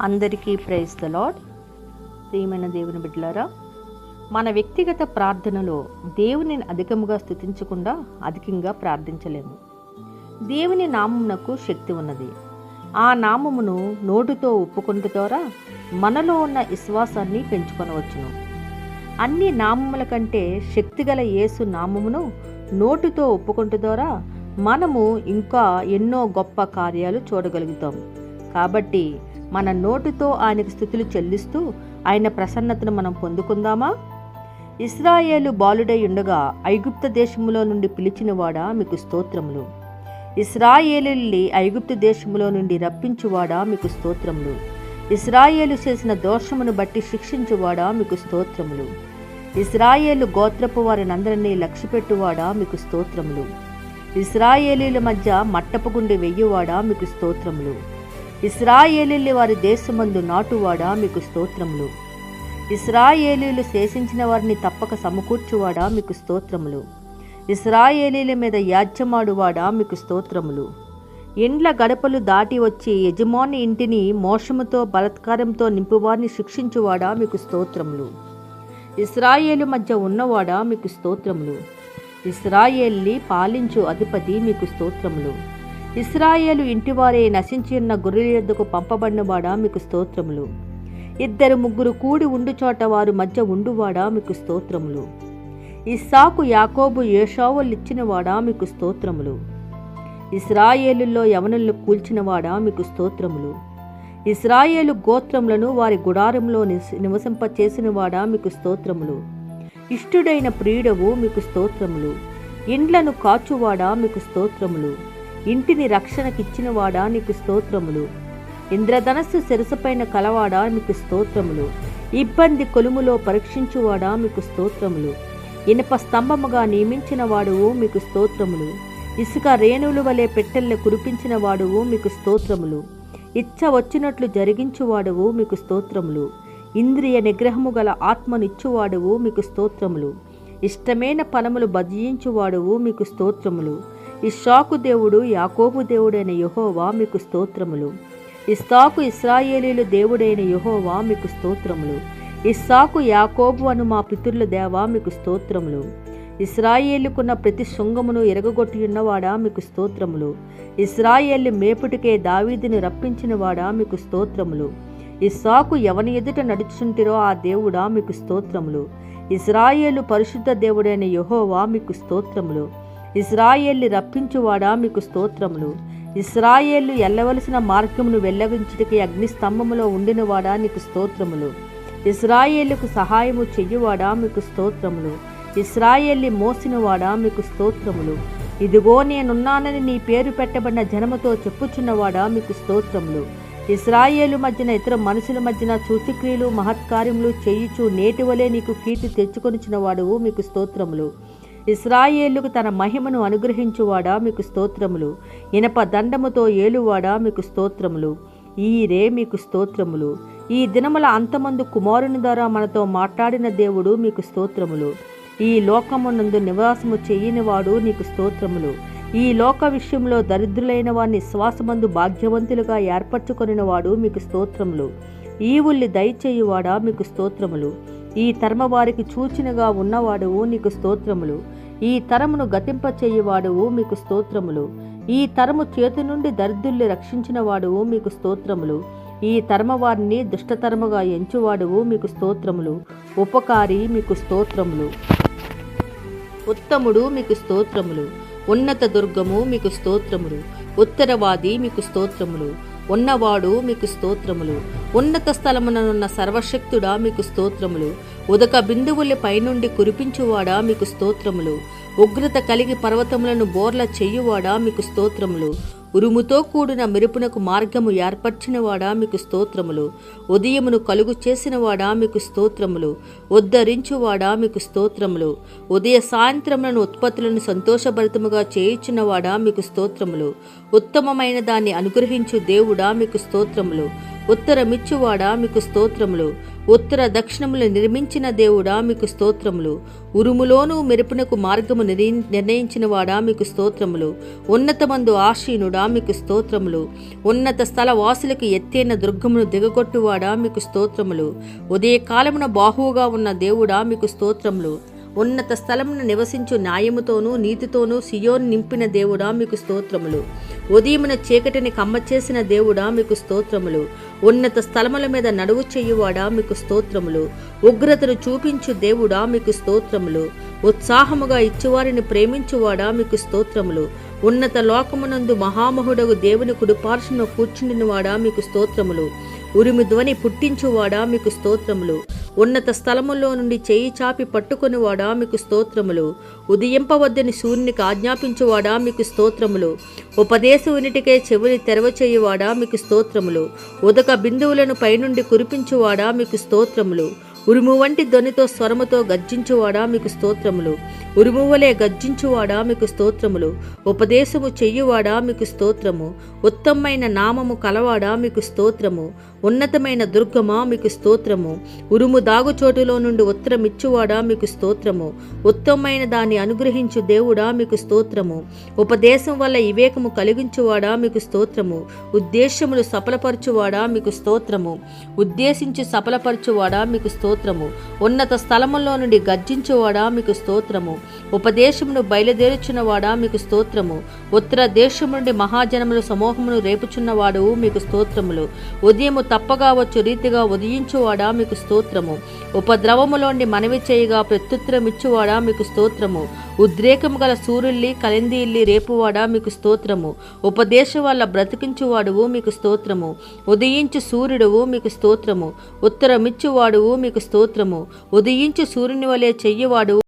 అందరికీ praise the lord ప్రియమైన దేవుని బిడ్డలారా మన వ్యక్తిగత ప్రార్థనలో దేవుని అధికముగా స్థుతించకుండా అధికంగా ప్రార్థించలేము. దేవుని నామమునకు శక్తి ఉన్నది. ఆ నామమును నోటితో ఒప్పుకొనుట ద్వారా మనలో ఉన్న విశ్వాసాన్ని పెంచుకొనవచ్చును. అన్ని నామముల కంటే శక్తిగల యేసు నామమును నోటితో ఒప్పుకొనుట ద్వారా మనము ఇంకా ఎన్నో గొప్ప కార్యాలు చూడగలుగుతాం. కాబట్టి మన నోటితో ఆయనకు స్థుతులు చెల్లిస్తూ ఆయన ప్రసన్నతను మనం పొందుకుందామా? ఇస్రాయేలు బాలుడై ఉండగా ఐగుప్త దేశములో నుండి పిలిచినవాడా మీకు స్తోత్రములు? ఇస్రాయేలుల్ని ఐగుప్తు దేశములో నుండి రప్పించువాడా మీకు స్తోత్రములు? ఇస్రాయేలు చేసిన దోషమును బట్టి శిక్షించువాడా మీకు స్తోత్రములు? ఇస్రాయేలు గోత్రపు వారినందరినీ లక్ష్యపెట్టువాడా మీకు స్తోత్రములు? ఇస్రాయేలీల మధ్య మట్టపు గుండె వెయ్యువాడా మీకు స్తోత్రములు? ఇస్రాయేలీలు వారి దేశమందు నాటువాడా మీకు స్తోత్రములు. ఇస్రాయేలీలు శేషించిన వారిని తప్పక సమకూర్చువాడా మీకు స్తోత్రములు. ఇస్రాయేలీల మీద యాజ్యమాడువాడా మీకు స్తోత్రములు. ఇండ్ల గడపలు దాటి వచ్చి యజమాని ఇంటిని మోషముతో బలత్కారంతో నింపువారిని శిక్షించువాడా మీకు స్తోత్రములు. ఇస్రాయేలు మధ్య ఉన్నవాడా మీకు స్తోత్రములు. ఇస్రాయేల్ని పాలించు అధిపతి మీకు స్తోత్రములు. ఇస్రాయేలు ఇంటివారే నశించి ఉన్న గొర్రెల యొద్దకు పంపబడినవాడా మీకు స్తోత్రములు? ఇద్దరు ముగ్గురు కూడి ఉండు చోట వారు మధ్య ఉండువాడా మీకు స్తోత్రములు? ఇస్సాకు యాకోబు ఏషావులిచ్చినవాడా మీకు స్తోత్రములు? ఇస్రాయేలుల్లో యవనులను కూల్చినవాడా మీకు స్తోత్రములు? ఇస్రాయేలు గోత్రములను వారి గుడారంలో నివసింపచేసినవాడా మీకు స్తోత్రములు? ఇష్టుడైన ప్రియుడవు మీకు స్తోత్రములు? ఇండ్లను కాచువాడా మీకు స్తోత్రములు? ఇంటిని రక్షణకిచ్చినవాడా నీకు స్తోత్రములు? ఇంద్రధనస్సు శిరసపైన కలవాడా మీకు స్తోత్రములు? ఇబ్బంది కొలుములో పరీక్షించువాడా మీకు స్తోత్రములు? ఇనప స్తంభముగా నియమించిన వాడువు మీకు స్తోత్రములు? ఇసుక రేణువుల వలె పెట్టెల్ని కురిపించిన వాడువు మీకు స్తోత్రములు? ఇచ్చ వచ్చినట్లు జరిగించువాడువు మీకు స్తోత్రములు? ఇంద్రియ నిగ్రహము గల ఆత్మనిచ్చువాడువు మీకు స్తోత్రములు? ఇష్టమైన పనములు భజించువాడువు మీకు స్తోత్రములు? ఇస్సాకు దేవుడు యాకోబు దేవుడైన యహోవా మీకు స్తోత్రములు. ఇస్సాకు ఇస్రాయేలీలు దేవుడైన యహోవా మీకు స్తోత్రములు. ఇస్సాకు యాకోబు అను మా పితరుల దేవా మీకు స్తోత్రములు. ఇస్రాయేలుకున్న ప్రతి శృంగమును ఎరగగొట్టి ఉన్నవాడా మీకు స్తోత్రములు. ఇస్రాయేలు మేపుటికే దావీదుని రప్పించినవాడా మీకు స్తోత్రములు. ఇస్సాకు ఎవని ఎదుట నడుచుంటిరో ఆ దేవుడా మీకు స్తోత్రములు. ఇస్రాయేలు పరిశుద్ధ దేవుడైన యహోవా మీకు స్తోత్రములు. ఇస్రాయేల్ని రప్పించువాడా మీకు స్తోత్రములు? ఇస్రాయేళ్ళు ఎల్లవలసిన మార్గమును వెళ్ళగించుటకి అగ్నిస్తంభములో ఉండినవాడా నీకు స్తోత్రములు? ఇస్రాయేళ్ళకు సహాయము చెయ్యువాడా మీకు స్తోత్రములు? ఇస్రాయేల్ని మోసినవాడా మీకు స్తోత్రములు? ఇదిగో నేనున్నానని నీ పేరు పెట్టబడిన జనముతో చెప్పుచున్నవాడా మీకు స్తోత్రములు? ఇస్రాయేలు మధ్యన ఇతర మనుషుల మధ్యన సూచక్రియలు మహత్కార్యములు చేయుచు నేటి వలె నీకు కీర్తి తెచ్చుకొనిచిన వాడువు మీకు స్తోత్రములు. ఇస్రాయేలుకు తన మహిమను అనుగ్రహించువాడా మీకు స్తోత్రములు. ఇనప దండముతో ఏలువాడా మీకు స్తోత్రములు. ఈ రే మీకు స్తోత్రములు. ఈ దినముల అంతమందు కుమారుని ద్వారా మనతో మాట్లాడిన దేవుడు మీకు స్తోత్రములు. ఈ లోకమునందు నివాసము చేయనివాడు నీకు స్తోత్రములు. ఈ లోక విషయంలో దరిద్రులైన వారిని శ్వాసమందు భాగ్యవంతులుగా ఏర్పరచుకొనినవాడు మీకు స్తోత్రములు. ఈవుల్ని దయచేయువాడా మీకు స్తోత్రములు. ఈ తరమ వారికి చూచినగా ఉన్నవాడువు నీకు స్తోత్రములు. ఈ తరమును గతింపచేయువాడువు మీకు స్తోత్రములు. ఈ తరము చేతి నుండి దరిద్రుల్ని రక్షించిన వాడువు మీకు స్తోత్రములు. ఈ తరమ వారిని దుష్టతరముగా ఎంచువాడువు మీకు స్తోత్రములు. ఉపకారి మీకు స్తోత్రములు. ఉత్తముడు మీకు స్తోత్రములు. ఉన్నత దుర్గము మీకు స్తోత్రములు. ఉత్తరవాది మీకు స్తోత్రములు. ఉన్నవాడు మీకు స్తోత్రములు. ఉన్నత స్థలముననున్న సర్వశక్తుడా మీకు స్తోత్రములు. ఉదక బిందువుల పైనుండి కురిపించువాడా మీకు స్తోత్రములు. ఉగ్రత కలిగి పర్వతములను బోర్ల చెయ్యువాడా మీకు స్తోత్రములు. ఉరుముతో కూడిన మెరుపునకు మార్గము ఏర్పర్చినవాడా మీకు స్తోత్రములు? ఉదయమును కలుగు చేసినవాడా మీకు స్తోత్రములు? ఉద్ధరించువాడా మీకు స్తోత్రములు? ఉదయ సాయంత్రములను ఉత్పత్తులను సంతోషభరితముగా చేయుచున్నవాడా మీకు స్తోత్రములు? ఉత్తమమైన దాన్ని అనుగ్రహించు దేవుడా మీకు స్తోత్రములు. ఉత్తరమిచ్చువాడా మీకు స్తోత్రములు? ఉత్తర దక్షిణములు నిర్మించిన దేవుడా మీకు స్తోత్రములు? ఉరుములోను మెరుపునకు మార్గము నిరి నిర్ణయించిన వాడా మీకు స్తోత్రములు? ఉన్నతమందు ఆశీనుడా మీకు స్తోత్రములు? ఉన్నత స్థల వాసులకు ఎత్తైన దుర్గమును దిగగొట్టువాడా మీకు స్తోత్రములు? ఉదయకాలమున బాహువుగా ఉన్న దేవుడా మీకు స్తోత్రములు? ఉన్నత స్థలమును నివసించు న్యాయముతోనూ నీతితోనూ సియోన్ నింపిన దేవుడా మీకు స్తోత్రములు. ఉదయమున చీకటిని కమ్మ చేసిన దేవుడా మీకు స్తోత్రములు. ఉన్నత స్థలముల మీద నడువు చెయ్యువాడా మీకు స్తోత్రములు. ఉగ్రతను చూపించు దేవుడా మీకు స్తోత్రములు. ఉత్సాహముగా ఇచ్చువారిని ప్రేమించువాడా మీకు స్తోత్రములు. ఉన్నత లోకమునందు మహామహుడగు దేవుని కుడిపార్శ్వను కూర్చుండినవాడా మీకు స్తోత్రములు. ఉరిమి ధ్వని పుట్టించువాడా మీకు స్తోత్రములు. ఉన్నత స్థలములో నుండి చేయి చాపి పట్టుకునివాడా మీకు స్తోత్రములు? ఉదయింపవద్దని సూర్యునికి ఆజ్ఞాపించువాడా మీకు స్తోత్రములు? ఉపదేశం వినిటికే చెవిని తెరవచేయువాడా మీకు స్తోత్రములు? ఉదక బిందువులను పైనుండి కురిపించువాడా మీకు స్తోత్రములు? ఉరుము వంటి ధ్వనితో స్వరముతో గర్జించువాడా మీకు స్తోత్రములు? ఉరుమువలే గర్జించువాడా మీకు స్తోత్రములు? ఉపదేశము చెయ్యువాడా మీకు స్తోత్రము? ఉత్తమమైన నామము కలవాడా మీకు స్తోత్రము? ఉన్నతమైన దుర్గమా మీకు స్తోత్రము? ఉరుము దాగుచోటులో నుండి ఉత్తరమిచ్చువాడా మీకు స్తోత్రము? ఉత్తమమైన దాన్ని అనుగ్రహించు దేవుడా మీకు స్తోత్రము? ఉపదేశం వల్ల వివేకము కలిగించువాడా మీకు స్తోత్రము? ఉద్దేశములు సఫలపరచువాడా మీకు స్తోత్రము? ఉద్దేశించి సఫలపరచువాడా మీకు స్తోత్రము. ఉన్నత స్థలములో నుండి గర్జించువాడా మీకు స్తోత్రము. ఉపదేశమును బయలుదేరుచున్నవాడా మీకు స్తోత్రము. ఉత్తర దేశం నుండి మహాజనములు సమూహమును రేపుచున్నవాడు మీకు స్తోత్రములు. ఉదయము తప్పగా వచ్చు రీతిగా ఉదయించువాడా మీకు స్తోత్రము. ఉపద్రవములోండి మనవి చేయగా ప్రత్యుత్తరమిచ్చువాడా మీకు స్తోత్రము. ఉద్రేకము గల సూర్యుల్లి కలిందీల్లి రేపువాడా మీకు స్తోత్రము. ఉపదేశం వల్ల బ్రతికించువాడువు మీకు స్తోత్రము. ఉదయించు సూర్యుడువు మీకు స్తోత్రము. ఉత్తరమిచ్చువాడువు మీకు స్తోత్రము. ఉదయించు సూర్యుని వలె చెయ్యవాడు